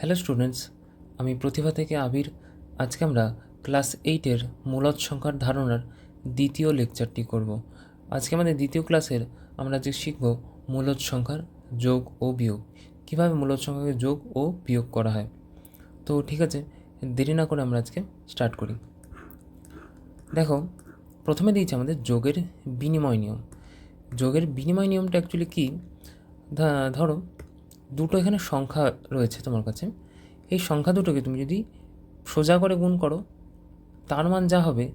Hello students, আমি প্রতিভা থেকে আবির। আজকে আমরা ক্লাস এইটের মূলত সংখ্যার ধারণার দ্বিতীয় লেকচারটি করব। আজকে আমাদের দ্বিতীয় ক্লাসের আমরা যে শিখব মূলত সংখ্যার যোগ ও বিয়োগ। কীভাবে মূলত সংখ্যাকে যোগ ও বিয়োগ করা হয়? তো ঠিক আছে, দেরি না করে আমরা আজকে স্টার্ট করি। দেখো, প্রথমে দিয়েছে আমাদের যোগের বিনিময় নিয়ম। যোগের বিনিময় নিয়মটা অ্যাকচুয়ালি কী? ধরো দুটো এখানে সংখ্যা রয়েছে তোমার কাছে। এই সংখ্যা দুটোকে তুমি যদি সোজা করে গুণ করো, তার মান যা হবে,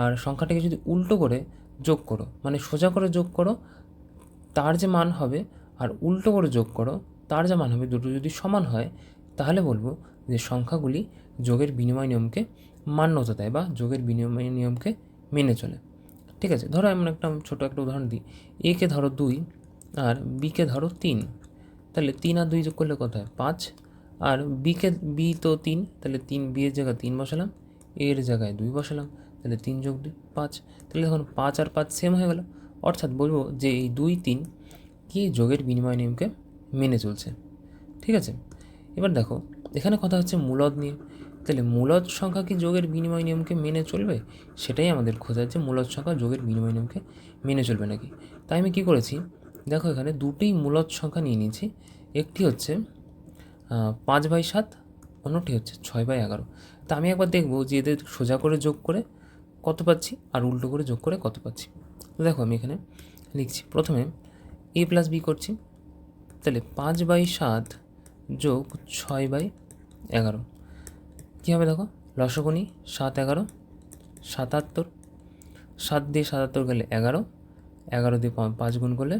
আর সংখ্যাটাকে যদি উল্টো করে যোগ করো মানে সোজা করে যোগ করো, তার যে মান হবে, আর উল্টো করে যোগ করো, তার যে মান হবে, দুটো যদি সমান হয়, তাহলে বলব যে সংখ্যাগুলি যোগের বিনিময় নিয়মকে মান্যতা দেয় বা যোগের বিনিময় নিয়মকে মেনে চলে। ঠিক আছে, ধরো এমন একটা ছোটো একটা উদাহরণ দিই। একে ধরো দুই, আর বিকে ধরো তিন। তাহলে তিন আর দুই যোগ করলে কত হয়? পাঁচ। আর বিকে বি তো তিন, তাহলে তিন বি এর জায়গায় তিন বসালাম এর জায়গায় দুই বসালাম, তাহলে তিন যোগ দুই, পাঁচ। তাহলে দেখুন পাঁচ আর পাঁচ সেম হয়ে গেল। অর্থাৎ বলব যে এই দুই, তিন কি যোগের বিনিময় নিয়মকে মেনে চলছে। ঠিক আছে? এবার দেখো, এখানে কথা হচ্ছে মূলদ নিয়ে। তাহলে মূলদ সংখ্যা কি যোগের বিনিময় নিয়মকে মেনে চলবে? সেটাই আমাদের খোঁজার যে মূলদ সংখ্যা যোগের বিনিময় নিয়মকে মেনে চলবে নাকি? তাই আমি কী করেছি? দেখো এখানে দুটোই মূলদ সংখ্যা নিয়ে নিয়েছি। একটি হচ্ছে পাঁচ বাই সাত, অন্যটি হচ্ছে ছয় বাই এগারো। তা আমি একবার দেখব যে এদের সোজা করে যোগ করে কত পাচ্ছি আর উল্টো করে যোগ করে কত পাচ্ছি। দেখো আমি এখানে লিখছি, প্রথমে এ প্লাস বি করছি, তাহলে পাঁচ বাই সাত যোগ ছয় বাই এগারো। কী হবে দেখো? লসগণি সাত এগারো, সাতাত্তর, সাত দিয়ে সাতাত্তর গেলে এগারো এগারো দিয়ে পাঁচ গুণ করলে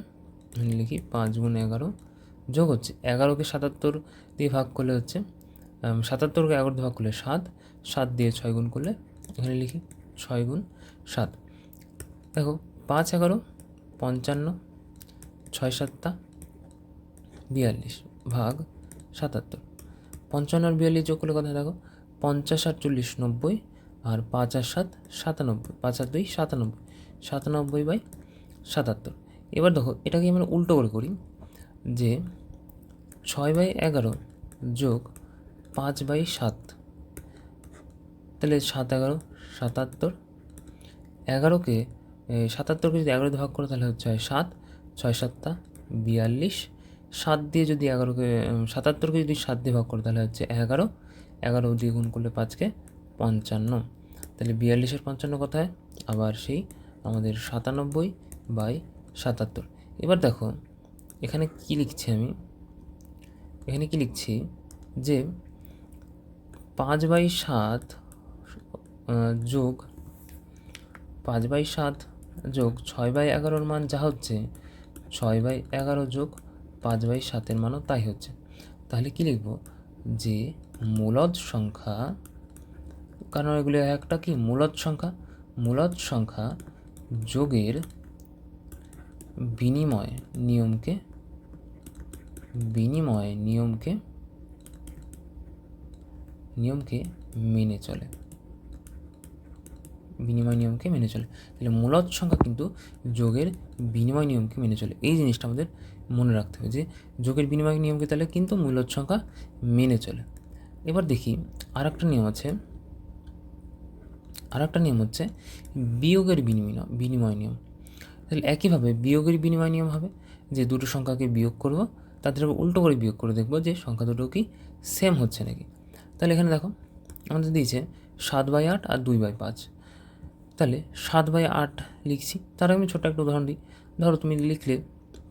আমি লিখি পাঁচ গুণ এগারো যোগ হচ্ছে এগারোকে সাতাত্তর দিয়ে ভাগ করলে হচ্ছে সাতাত্তরকে এগারো দিয়ে ভাগ করলে সাত সাত দিয়ে ছয় গুণ করলে এখানে লিখি ছয় গুণ সাত। দেখো পাঁচ এগারো পঞ্চান্ন ছয় সাতটা বিয়াল্লিশ ভাগ সাতাত্তর। পঞ্চান্ন আর বিয়াল্লিশ যোগ করলে কথা দেখো পঞ্চাশ আর চল্লিশ নব্বই আর পাঁচ আর সাত সাতানব্বই, পাঁচ আর দুই সাতানব্বই সাতানব্বই বাই সাতাত্তর। এবার দেখো, এটাকে আমরা উল্টো করে করি, যে ছয় বাই এগারো যোগ পাঁচ বাই সাত। তাহলে সাত এগারো, সাতাত্তর। এগারোকে সাতাত্তরকে যদি এগারো ভাগ করো, তাহলে হচ্ছে সাত, ছয় সাতটা বিয়াল্লিশ। সাত দিয়ে যদি এগারোকে সাতাত্তরকে যদি সাত দিয়ে ভাগ করো, তাহলে হচ্ছে এগারো। এগারো দিয়ে গুণ করলে পাঁচকে পঞ্চান্ন। তাহলে বিয়াল্লিশের পঞ্চান্ন কোথায়? আবার সেই আমাদের সাতানব্বই বাই সাতাত্তর। এবার দেখো, এখানে কি লিখছি আমি? এখানে কি লিখছি? যে পাঁচ বাই সাত যোগ পাঁচ বাই সাত যোগ ছয় বাই এগারোর মান যা হচ্ছে, ছয় বাই এগারো যোগ পাঁচ বাই সাতের মানও তাই হচ্ছে। তাহলে কি লিখব? যে মূলদ সংখ্যা, কারণ এগুলো একটা কি? মূলদ সংখ্যা। মূলদ সংখ্যা যোগের বিনিময় নিয়মকে বিনিময় নিয়মকে নিয়মকে মেনে চলে। বিনিময় নিয়মকে মেনে চলে। তাহলে মূলত সংখ্যা কিন্তু যোগের বিনিময় নিয়মকে মেনে চলে। এই জিনিসটা আমাদের মনে রাখতে হবে যে, যোগের বিনিময় নিয়মকে তাহলে কিন্তু মূলত সংখ্যা মেনে চলে। এবার দেখি আর একটা নিয়ম আছে। আর একটা নিয়ম হচ্ছে বিয়োগের বিনিময় বিনিময় নিয়ম। তাহলে একইভাবে বিয়োগের বিনিময় নিয়ম হবে, যে দুটো সংখ্যাকে বিয়োগ করব, তাদের আবার উল্টো করে বিয়োগ করে দেখব যে সংখ্যা দুটো কি সেম হচ্ছে নাকি। তাহলে এখানে দেখো, আমাদের দিয়েছে সাত বাই আট আর দুই বাই পাঁচ। তাহলে সাত বাই আট লিখছি, তার আমি ছোট্ট একটা উদাহরণ দিই। ধরো তুমি লিখলে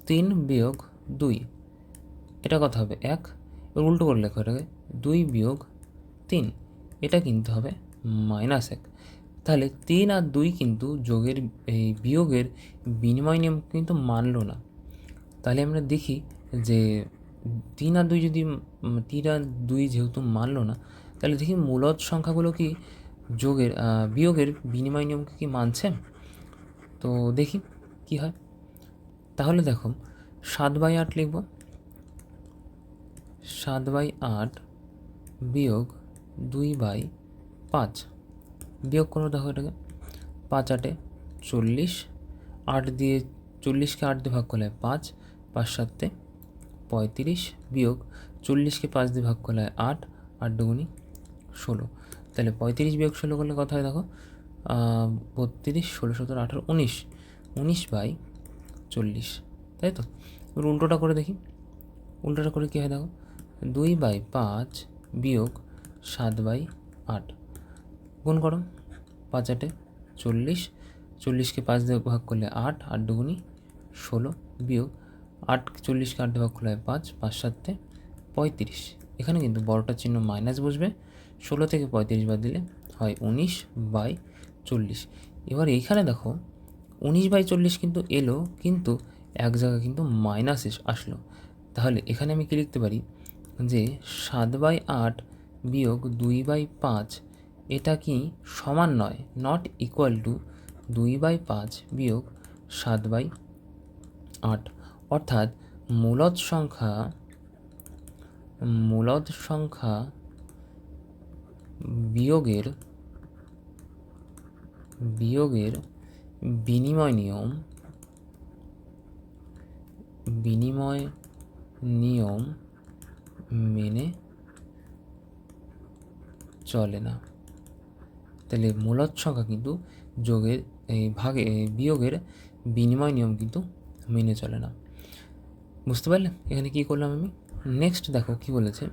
তিন বিয়োগ দুই, এটা কথা হবে এক? এবার উল্টো করে লেখো এটাকে, দুই বিয়োগ তিন, এটা কিন্তু হবে মাইনাস এক। তাহলে তিন আর দুই কিন্তু যোগের, এই বিয়োগের বিনিময় নিয়ম কিন্তু মানল না। তাহলে আমরা দেখি যে তিন আর দুই যদি তিন আর দুই যেহেতু মানল না, তাহলে দেখি মূলত সংখ্যাগুলো কি যোগের বিয়োগের বিনিময় নিয়মকে কি মানছে? তো দেখি কি হয়। তাহলে দেখো, সাত বাই আট লিখব। সাত বাই আট বিয়োগ দুই বাই পাঁচ। বিয়োগ করো দেখো এটাকে। পাঁচ আটে চল্লিশ, আট দিয়ে চল্লিশকে আট দিয়ে ভাগ করলে হয় পাঁচ পাঁচ সাতে পঁয়ত্রিশ বিয়োগ চল্লিশকে পাঁচ দিয়ে ভাগ করলে হয় আট আট দুগুনি ষোলো। তাহলে পঁয়ত্রিশ বিয়োগ ষোলো করলে কথা হয় দেখো? বত্রিশ, ষোলো, সতেরো, আঠারো, উনিশ। উনিশ বাই চল্লিশ, তাই তো? এবার উল্টোটা করে দেখি। উল্টোটা করে কী হয় দেখো? দুই বাই পাঁচ বিয়োগ সাত বাই আট। গুণ করো পাঁচ আটে চল্লিশ, চল্লিশকে পাঁচ দিয়ে ভাগ করলে আট আট দুগুনি ষোলো বিয়োগ আট চল্লিশকে আট দিয়ে ভাগ করলে পাঁচ পাঁচ সাতে পঁয়ত্রিশ। এখানে কিন্তু বড়টার চিহ্ন মাইনাস বসবে, ষোলো থেকে পঁয়ত্রিশ বাদ দিলে হয় উনিশ বাই চল্লিশ। এবার এইখানে দেখো, উনিশ বাই চল্লিশ কিন্তু এলো, কিন্তু এক জায়গায় কিন্তু মাইনাস আসলো। তাহলে এখানে আমি কি লিখতে পারি? যে সাত বাই আট বিয়োগ দুই বাই পাঁচ এটা কি সমান নয়? নট ইকুয়াল টু দুই বাই পাঁচ বিয়োগ সাত বাই আট। অর্থাৎ মূলদ সংখ্যা মূলদ সংখ্যা বিয়োগের বিয়োগের বিনিময় নিয়ম বিনিময় নিয়ম মেনে চলে না। তাহলে মূলদ সংখ্যা কিন্তু যোগের, এই ভাগে বিয়োগের বিনিময় নিয়ম কিন্তু মেনে চলে না। বুঝতে পারলে? এখানে কী করলাম আমি? নেক্সট দেখো কি বলেছে?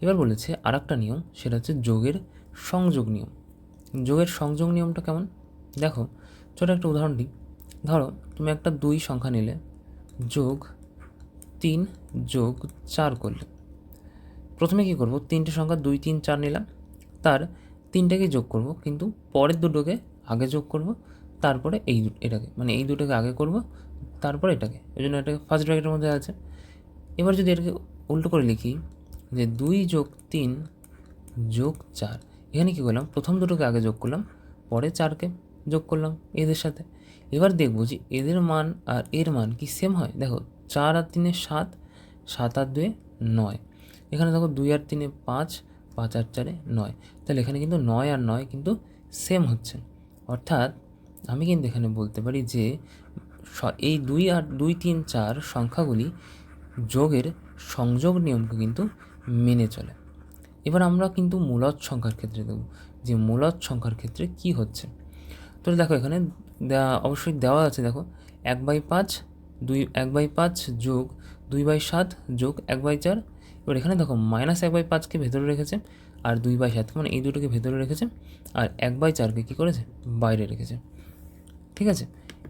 এবার বলেছে আর একটা নিয়ম, সেটা হচ্ছে যোগের সংযোগ নিয়ম। যোগের সংযোগ নিয়মটা কেমন? দেখো, ছোটো একটা উদাহরণ দিই। ধরো, তুমি একটা দুই সংখ্যা নিলে, যোগ তিন, যোগ চার করলে। প্রথমে কী করব? তিনটে সংখ্যা দুই, তিন, চার নিলাম। তার তিনটাকে যোগ করব, কিন্তু পরের দুটোকে আগে যোগ করব, তারপরে এই এটাকে মানে এই দুটোকে আগে করব, তারপরে এটাকে। ওই জন্য এটাকে ফার্স্ট ব্র্যাকেটের মধ্যে আছে। এবার যদি এটাকে উল্টো করে লিখি, যে দুই যোগ তিন যোগ চার, এখানে কী করলাম? প্রথম দুটোকে আগে যোগ করলাম, পরে চারকে যোগ করলাম এদের সাথে। এবার দেখব যে এদের মান আর এর মান কি সেম হয়? দেখো, চার আর তিনে সাত সাত আর দুয়ে নয়। এখানে দেখো দুই আর তিনে পাঁচ পাঁচ আর চারে নয়। তাহলে এখানে কিন্তু নয় আর নয় কিন্তু সেম হচ্ছে। অর্থাৎ আমি কিন্তু এখানে বলতে পারি যে এই দুই আর দুই, তিন, চার সংখ্যাগুলি যোগের সংযোগ নিয়মকে কিন্তু মেনে চলে। এবার আমরা কিন্তু মূলদ সংখ্যার ক্ষেত্রে দেব, যে মূলদ সংখ্যার ক্ষেত্রে কি হচ্ছে। তো দেখো এখানে অবশ্যই দেওয়া আছে দেখো, এক বাই পাঁচ দুই, এক বাই পাঁচ যোগ দুই বাই সাত যোগ এক বাই চার এবার এখানে দেখো মাইনাস এক বাই পাঁচকে ভেতরে রেখেছে, আর দুই বাই সাতকে মানে এই দুটোকে ভেতরে রেখেছে, আর এক বাই চারকে কী করেছে? বাইরে রেখেছে। ঠিক আছে?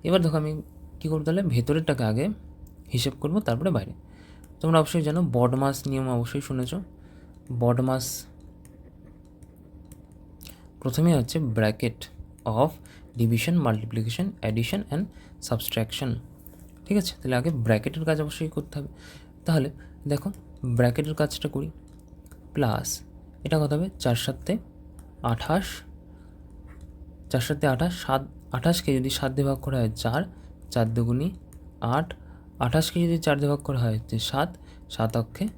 এবার দেখো আমি কী করব তাহলে? ভেতরেরটাকে আগে হিসেব করব, তারপরে বাইরে। তোমরা অবশ্যই জানো বডমাস নিয়ম অবশ্যই শুনেছো। বডমাস প্রথমে হচ্ছে bracket of division, multiplication, addition, and subtraction. ঠিক আছে? তাহলে আগে ব্র্যাকেটের কাজ অবশ্যই করতে হবে। তাহলে দেখো ব্র্যাকেটের কাজটা করি। প্লাস, এটা কত হবে? চার সাতে আঠাশ। চার সাতে আঠাশ, সাত, আঠাশকে যদি সাত দিয়ে ভাগ করা হয় চার চার দুগুনি আট। আঠাশকে যদি চার দিয়ে ভাগ করা হয় যে সাত সাত অক্ষে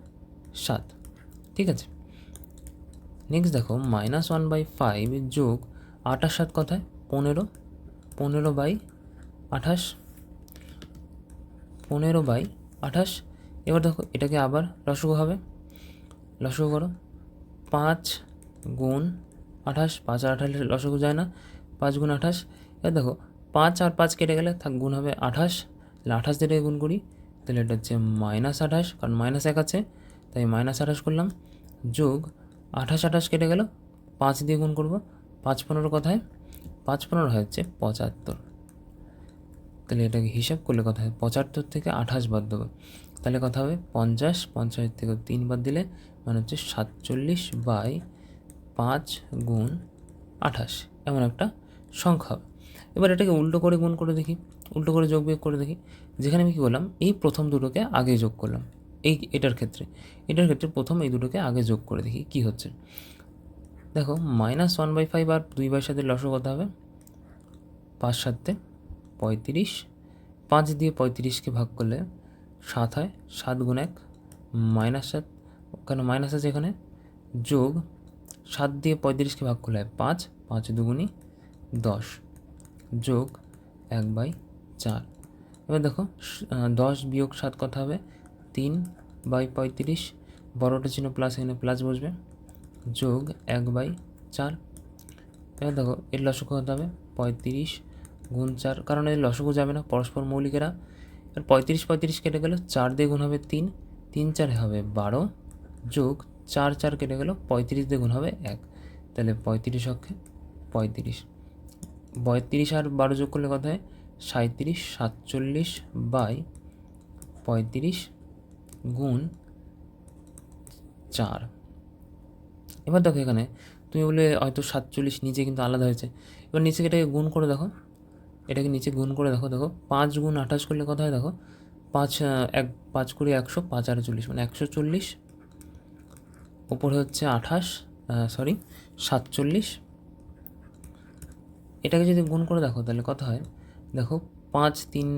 সাত। ঠিক আছে? নেক্সট দেখো মাইনাস ওয়ান বাই ফাইভ যোগ আঠাশ সাত কথায় পনেরো। পনেরো বাই আঠাশ। পনেরো বাই আঠাশ এবার দেখো, এটাকে আবার লসগু হবে। লসগু করো। পাঁচ গুণ আঠাশ, পাঁচ আর আঠাশ লসগু যায় না। পাঁচ গুণ আঠাশ, এবার দেখো, পাঁচ আর পাঁচ কেটে গেলে থাক গুণ হবে আঠাশ। তাহলে আঠাশ দিয়ে গুণ করি, তাহলে এটা হচ্ছে মাইনাস আঠাশ, কারণ মাইনাস এক আছে, তাই মাইনাস আঠাশ করলাম। যোগ আঠাশ আঠাশ কেটে গেল, পাঁচ দিয়ে গুণ করব। পাঁচ পনেরো কথায়? পাঁচ পনেরো হচ্ছে পঁচাত্তর। তাহলে এটাকে হিসাব করলে কথা হয় পঁচাত্তর থেকে আঠাশ বাদ দেবো। তাহলে কথা হবে পঞ্চাশ পঞ্চাশ থেকে তিন বাদ দিলে মানে হচ্ছে সাতচল্লিশ বাই পাঁচ গুণ আঠাশ। এমন একটা সংখ্যা হবে। এবার এটাকে উল্টো করে গুণ করে দেখি, উল্টো করে যোগ বিয়োগ করে দেখি। যেখানে আমি কী করলাম? এই প্রথম দুটোকে আগে যোগ করলাম। এই এটার ক্ষেত্রে এটার ক্ষেত্রে প্রথম এই দুটোকে আগে যোগ করে দেখি কী হচ্ছে। দেখো মাইনাস ওয়ান বাই ফাইভ আর দুই বাই সাথে লসও কত হবে? পাঁচ সাতে পঁয়ত্রিশ। পাঁচ দিয়ে পঁয়ত্রিশকে ভাগ করলে সাত হয়, সাত গুণ এক মাইনাস সাত কেন মাইনাস আছে এখানে? যোগ সাত দিয়ে পঁয়ত্রিশকে ভাগ করলে হয় পাঁচ পাঁচ দুগুণি দশ, যোগ এক বাই চার। এবার দেখো দশ বিয়োগ সাত কথা হবে? তিন বাই পঁয়ত্রিশ, বড়টা চিহ্ন প্লাস এখানে প্লাস বসবে, যোগ এক বাই চার। এবার দেখো, এর লসক হতে হবে? পঁয়ত্রিশ গুণ চার, কারণ এর লসকও যাবে না, পরস্পর মৌলিকেরা আর পঁয়ত্রিশ পঁয়ত্রিশ কেটে গেল, চার দিয়ে গুণ হবে তিন তিন চারে হবে বারো, যোগ চার চার কেটে গেল, পঁয়ত্রিশ দিয়ে গুণ হবে এক। তাহলে পঁয়ত্রিশ অক্ষে পঁয়ত্রিশ। পঁয়ত্রিশ আর বারো যোগ করলে কত হয়? সাঁত্রিশ সাতচল্লিশ বাই পঁয়ত্রিশ গুণ চার। এবার দেখো এখানে, তুমি বলে হয়তো সাতচল্লিশ নিচে কিন্তু আলাদা হয়েছে। এবার নিচে এটাকে গুণ করে দেখো। এটাকে নিচে গুণ করে দেখো দেখো, পাঁচ গুণ আঠাশ করলে কত হয় দেখো? পাঁচ এক, পাঁচ কুড়ি একশো, পাঁচ আর চল্লিশ মানে একশো চল্লিশ। ওপরে হচ্ছে আঠাশ সরি সাতচল্লিশ। এটাকে যদি গুণ করে দেখো, তাহলে কত হয়? দেখো, পাঁচ, তিন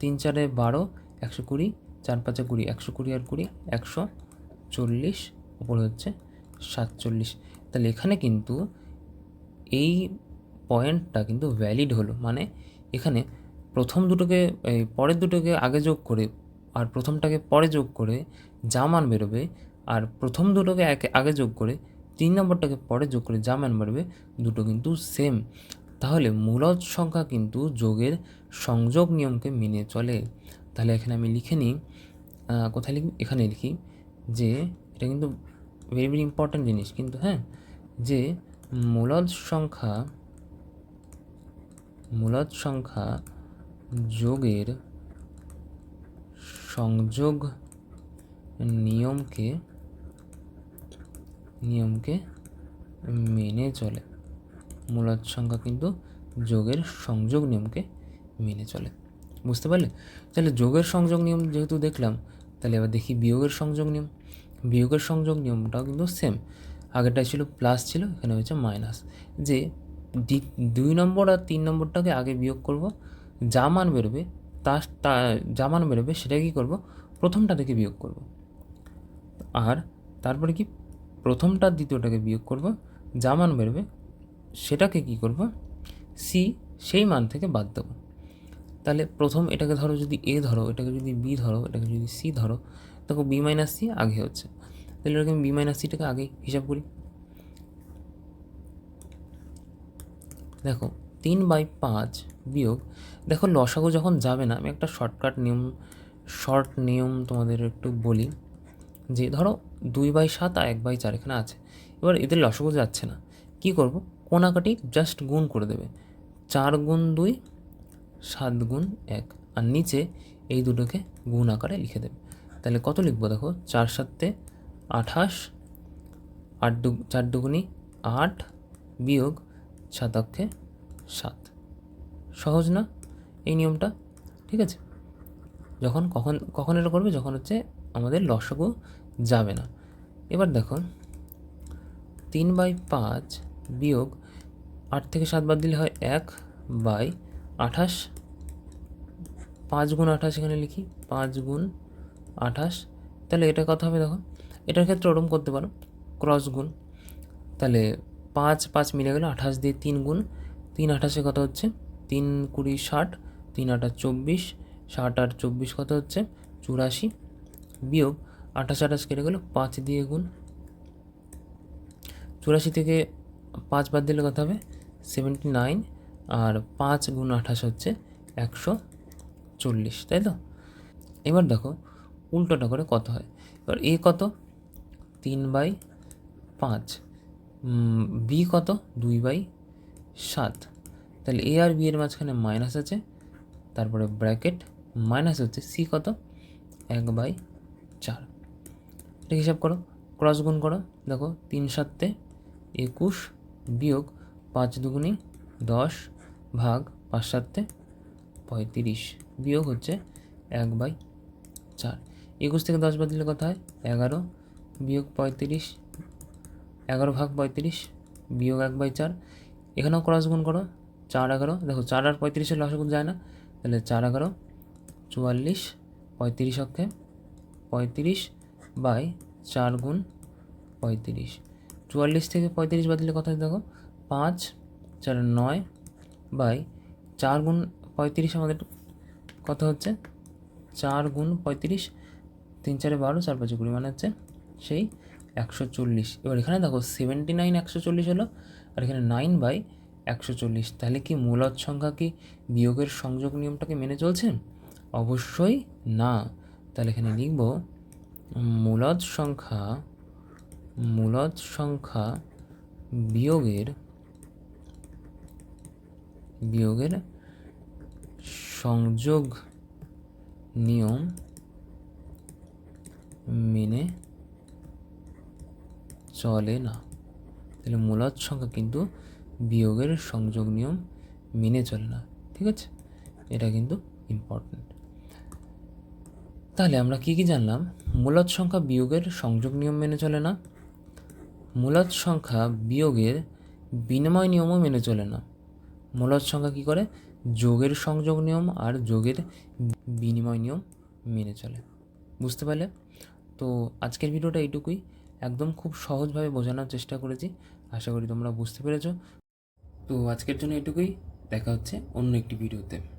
তিন চারে বারো, একশো কুড়ি, চার পাঁচে কুড়ি, একশো কুড়ি আর কুড়ি, একশো চল্লিশ, উপরে হচ্ছে সাতচল্লিশ। তাহলে এখানে কিন্তু এই পয়েন্টটা কিন্তু ভ্যালিড হলো মানে এখানে প্রথম দুটোকে, এই পরের দুটোকে আগে যোগ করে আর প্রথমটাকে পরে যোগ করে যা মান বেরোবে আর প্রথম দুটোকে একে আগে যোগ করে তিন নম্বরটাকে পরে যোগ করে যা মান বেরোবে, দুটো কিন্তু সেম তাহলে মূলদ সংখ্যা কিন্তু যোগের সংযোগ নিয়মকে মেনে চলে। তাহলে এখানে আমি লিখে নিই কোথায় লিখি এখানে লিখি যে, এটা কিন্তু ভেরি ভেরি ইম্পর্ট্যান্ট জিনিস কিন্তু হ্যাঁ? যে মূলদ সংখ্যা মূলদ সংখ্যা যোগের সংযোগ নিয়মকে নিয়মকে মেনে চলে। মূলদ সংখ্যা কিন্তু যোগের সংযোগ নিয়মকে মেনে চলে। বুঝতে পারলে? তাহলে যোগের সংযোগ নিয়ম যেহেতু দেখলাম, তাহলে এবার দেখি বিয়োগের সংযোগ নিয়ম। বিয়োগের সংযোগ নিয়মটাও কিন্তু সেম আগেরটা ছিল প্লাস ছিল, এখানে হয়েছে মাইনাস যে দুই নম্বর আর তিন নম্বরটাকে আগে বিয়োগ করব। যা মান বেরোবে তার যা মান বেরোবে সেটা কী করব? প্রথমটা থেকে বিয়োগ করব। আর তারপরে কি? প্রথমটা, দ্বিতীয়টাকে বিয়োগ করব। যা মান বেরোবে সেটাকে কি করব? সি সেই মান থেকে বাদ দেবো। তাহলে প্রথম এটাকে ধরো যদি এ ধরো, এটাকে যদি বি ধরো, এটাকে যদি সি ধরো, দেখো বি মাইনাস সি আগে হচ্ছে। তাহলে এরকম বি মাইনাস সিটাকে আগে হিসাব করি। দেখো, তিন বাই পাঁচ বিয়োগ, দেখো লসাগু যখন যাবে না, আমি একটা শর্টকাট নিয়ম শর্ট নিয়ম তোমাদের একটু বলি, যে ধরো দুই বাই সাত আর এক বাই চার এখানে আছে, এবার এদের লসাগু যাচ্ছে না, কি করব? কোনাকাটি জাস্ট গুণ করে দেবে, চার গুণ দুই, সাত গুণ এক, আর নিচে এই দুটোকে গুণ আকারে লিখে দেবে, তাহলে কত লিখব দেখো? চার সাতে আঠাশ, আট দু, চার দুগুনি আট বিয়োগ সাতক্ষে সাত। সহজ না? এই নিয়মটা? ঠিক আছে? যখন, কখন কখন এটা করবে? যখন হচ্ছে আমাদের লসগু যাবে না। এবার দেখো, তিন বাই পাঁচ বিয়োগ আট থেকে সাত বাদ দিলে হয় এক বাই আঠাশ। পাঁচ গুণ আঠাশ এখানে লিখি, পাঁচ গুণ আঠাশ। তাহলে এটা কত হবে দেখো? এটার ক্ষেত্রে ওরম করতে পারো, ক্রস গুণ। তাহলে পাঁচ পাঁচ মিলে গেলো আঠাশ দিয়ে তিন গুণ। তিন আঠাশে কত হচ্ছে? তিন কুড়ি ষাট, তিন আঠাশ চব্বিশ, ষাট আর চব্বিশ কত হচ্ছে? চুরাশি। বিয়োগ আঠাশ আঠাশ কেটে গেলো পাঁচ দিয়ে গুণ। চুরাশি থেকে পাঁচ বাদ দিলে কত হবে? সেভেন্টি নাইন আর পাঁচ গুণ আঠাশ হচ্ছে একশো চল্লিশ, তাই তো? এবার দেখো, উল্টোটা করে কত হয়? এবার এ কত? তিন বাই পাঁচ। বি কত? দুই বাই সাত। তাহলে এ আর বি এর মাঝখানে মাইনাস আছে, তারপরে ব্র্যাকেট মাইনাস হচ্ছে সি কত? এক বাই চার। এটা হিসাব করো ক্রস গুণ করো, দেখো তিন সাতে একুশ বিয়োগ পাঁচ দুগুনি দশ ভাগ পাঁচ সাতে পঁয়ত্রিশ বিয়োগ হচ্ছে এক বাই চার। একুশ থেকে দশ বাদ দিলে কত হয়? এগারো বিয়োগ পঁয়ত্রিশ এগারো ভাগ পঁয়ত্রিশ বিয়োগ এক বাই চার। এখানেও ক্রস গুণ করো, চার এগারো। দেখো, চার আর পঁয়ত্রিশের লসগুণ যায় না। তাহলে চার এগারো, চুয়াল্লিশ, পঁয়ত্রিশ অক্ষে, পঁয়ত্রিশ বাই চার গুণ পঁয়ত্রিশ। চুয়াল্লিশ থেকে পঁয়ত্রিশ বাদ দিলে কত হয় দেখো, পাঁচ, চার, নয় বাই চার গুণ পঁয়ত্রিশ আমাদের কত হচ্ছে? চার গুণ পঁয়ত্রিশ, তিন, চারে বারো, চার, পাঁচে কুড়ি মানে হচ্ছে সেই একশো চল্লিশ। এবার এখানে দেখো সেভেন্টি নাইন একশো চল্লিশ হলো, আর এখানে নাইন বাই একশো চল্লিশ। তাহলে কি মূলদ সংখ্যা কি বিয়োগের সংযোগ নিয়মটাকে মেনে চলছে? অবশ্যই না। তাহলে এখানে লিখব মূলদ সংখ্যা মূলদ সংখ্যা বিয়োগের বিয়োগের সংযোগ নিয়ম মেনে চলে না। তাহলে মূলদ সংখ্যা কিন্তু বিয়োগের সংযোগ নিয়ম মেনে চলে না, ঠিক আছে? এটা কিন্তু ইম্পর্ট্যান্ট তাহলে আমরা কি কি জানলাম? মূলদ সংখ্যা বিয়োগের সংযোগ নিয়ম মেনে চলে না। মূলদ সংখ্যা বিয়োগের বিনিময় নিয়মও মেনে চলে না। মূলদ সংখ্যা কি করে? যোগের সংযোগ নিয়ম আর যোগের বিনিময় নিয়ম মেনে চলে। বুঝতে পারলে? তো আজকের ভিডিওটা এইটুকুই। একদম খুব সহজভাবে বোঝানোর চেষ্টা করেছি। আশা করি তোমরা বুঝতে পেরেছ। তো আজকের জন্য এটুকুই। দেখা হচ্ছে অন্য একটি ভিডিওতে।